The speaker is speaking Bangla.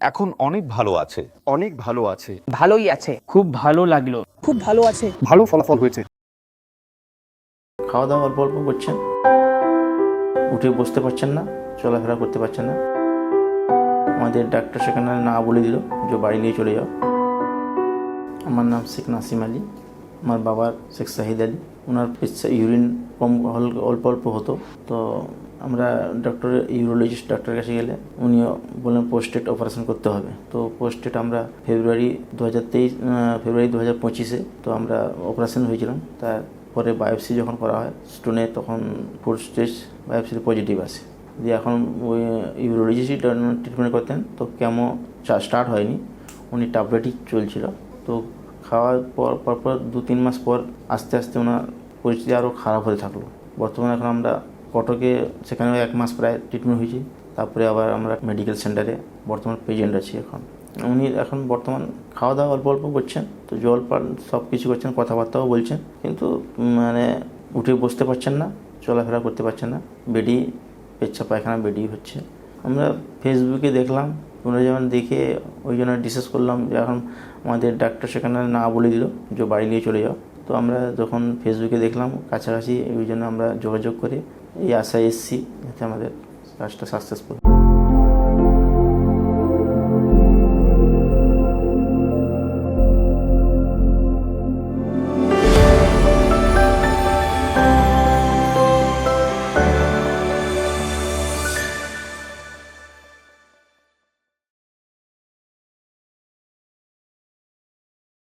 এখন অনেক ভালো আছে। অনেক ভালো আছে। ভালোই আছে। খুব ভালো লাগল। খুব ভালো আছে। ভালো ফলাফল হয়েছে। খাওয়া দাওয়া অল্প অল্প করছেন। উঠে বসতে পারছেন না চলাফেরা করতে পারছেন না। আমাদের ডাক্তার সেখানে না বলে দিল যে বাড়ি নিয়ে চলে যাও। আমার নাম শেখ নাসিম আলী। আমার বাবার শেখ সাহিদ আলী। ওনার ইউরিন কম হল- অল্প অল্প হতো। তো আমরা ডক্টর ইউরোলজিস্ট ডক্টরের কাছে গেলে উনিও বললেন পোস্টেড অপারেশন করতে হবে। তো পোস্টেড আমরা ফেব্রুয়ারি দু হাজার তেইশ ফেব্রুয়ারি দু হাজার পঁচিশে তো আমরা অপারেশন হয়েছিলাম। তারপরে বায়োপসি যখন করা হয় স্টোনে তখন ফোর স্টেজ বায়োপসিতে পজিটিভ আসে। দিয়ে এখন ওই ইউরোলজিস্ট ট্রিটমেন্ট করতেন। তো কেমো স্টার্ট হয়নি, উনি ট্যাবলেটই চলছিল। তো খাওয়ার পর, পরপর দু তিন মাস পর আস্তে আস্তে ওনার পরিস্থিতি আরও খারাপ হতে থাকল। বর্তমানে এখন আমরা কটকে সেখানে এক মাস প্রায় ট্রিটমেন্ট হয়েছি। তারপরে আবার আমরা মেডিকেল সেন্টারে বর্তমান পেশেন্ট আছি এখন। উনি এখন বর্তমান খাওয়া দাওয়া অল্প অল্প করছেন, তো জল পান সব কিছু করছেন, কথাবার্তাও বলছেন, কিন্তু মানে উঠে বসতে পারছেন না, চলাফেরা করতে পারছেন না। বেডি পেচ্ছা পায়খানা বেডি হচ্ছে। আমরা ফেসবুকে দেখলাম ওরা যেমন দেখে ওই জন্য ডিসকাস করলাম যে এখন আমাদের ডাক্তার সেখানে না বলে দিল, যে বাড়ি নিয়ে চলে যাও। তো আমরা যখন ফেসবুকে দেখলাম কাছাকাছি ওই জন্য আমরা যোগাযোগ করে এই আশায় এসছি যাতে আমাদের কাজটা সাকসেসফুল